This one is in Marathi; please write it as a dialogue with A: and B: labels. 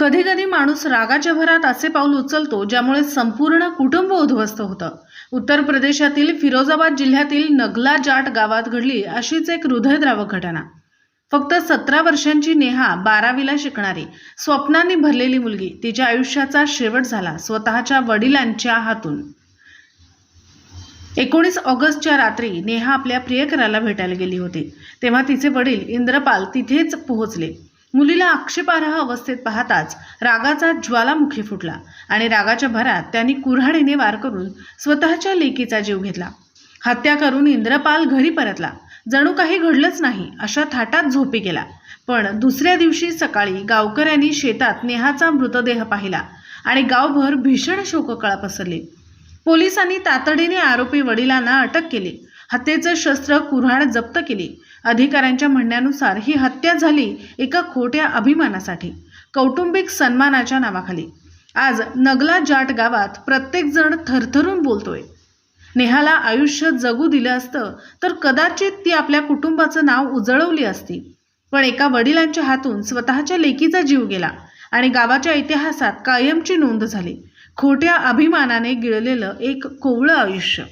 A: कधी कधी माणूस रागाच्या भरात असे पाऊल उचलतो ज्यामुळे संपूर्ण कुटुंब उद्ध्वस्त होतं. उत्तर प्रदेशातील फिरोजाबाद जिल्ह्यातील नगला जाट गावात घडली अशीच एक हृदयद्रावक घटना. फक्त सतरा वर्षांची नेहा बारावीला शिकणारी स्वप्नांनी भरलेली मुलगी तिच्या आयुष्याचा शेवट झाला स्वतःच्या वडिलांच्या हातून. एकोणीस ऑगस्टच्या रात्री नेहा आपल्या प्रियकराला भेटायला गेली होती. तेव्हा तिचे वडील इंद्रपाल तिथेच पोहोचले. मुलीला आक्षेपार्ह अवस्थेत पाहताच रागाचा ज्वालामुखी फुटला आणि रागाच्या भरात त्यांनी कुऱ्हाडीने वार करून स्वतःच्या लेकीचा जीव घेतला. हत्या करून इंद्रपाल घरी परतला. जणू काही घडलंच नाही अशा थाटात झोपी गेला. पण दुसऱ्या दिवशी सकाळी गावकऱ्यांनी शेतात नेहाचा मृतदेह पाहिला आणि गावभर भीषण शोककळा पसरली. पोलिसांनी तातडीने आरोपी वडिलांना अटक केली. हत्येचं शस्त्र कुऱ्हाड जप्त केली. अधिकाऱ्यांच्या म्हणण्यानुसार ही हत्या झाली एका खोट्या अभिमानासाठी. कौटुंबिक सन्मानाच्या नावाखाली. आज नगला जाट गावात प्रत्येकजण थरथरून बोलतोय. नेहाला आयुष्य जगू दिलं असतं तर कदाचित ती आपल्या कुटुंबाचं नाव उजळवली असती. पण एका वडिलांच्या हातून स्वतःच्या लेकीचा जीव गेला आणि गावाच्या इतिहासात कायमची नोंद झाली. खोट्या अभिमानाने गिळलेलं एक कोवळं आयुष्य.